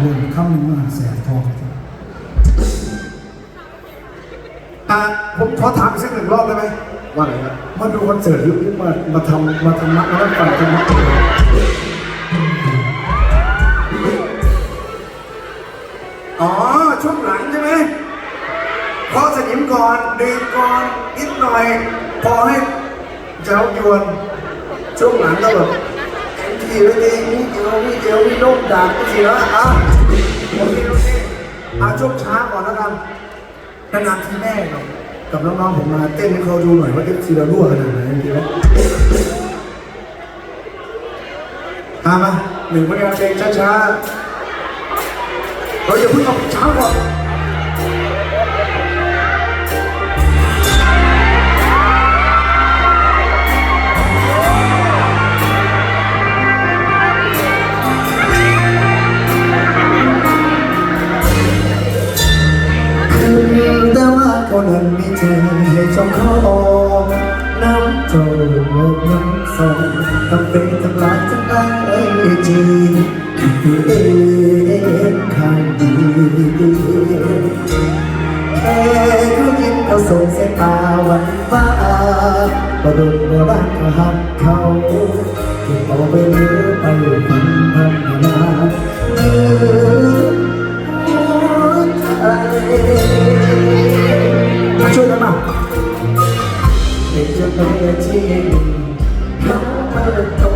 เรื่องคำหนึ่งว่าแสบทองอะผมขอถามอีกสักหนึ่งรอบได้ไหมว่าอะไรครับมาดูคอนเสิร์ตหรือมามาทำมาทำนักมาฟังธรรมะอ๋อ ช่วงหลังใช่ไหมพอสนิมก่อนดื่มก่อนนิดหน่อย พอให้เจ้ายวนช่วงหลังก็แบบ เต็มที่ไปดีมีเอวมีเอวมีโลกด่างก็สิแล้วอะโอเคโอเคอะช่วงช้าก่อนแล้วกันนานๆที่แม่กับน้องๆผมมาเต้นให้เขาดูหน่อยว่าเอฟซีเรารั่วขนาดไหนจริงๆแล้วมามาหนึ่งผลงานเพลงช้าๆเราอย่าเพิ่งเอาช้าก่อน นั้นมีใจให้จงเขาออกน้ำโจกน้ำสองทำเป็นทำลายทั้งไอจีคือเองข้างดีแค่เขายิ้มเขาส่งสายตาหวันฟ้าประดุจโบาณเขาหักเขา จะเป็นที่เขาไม่ได้โตต้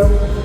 วั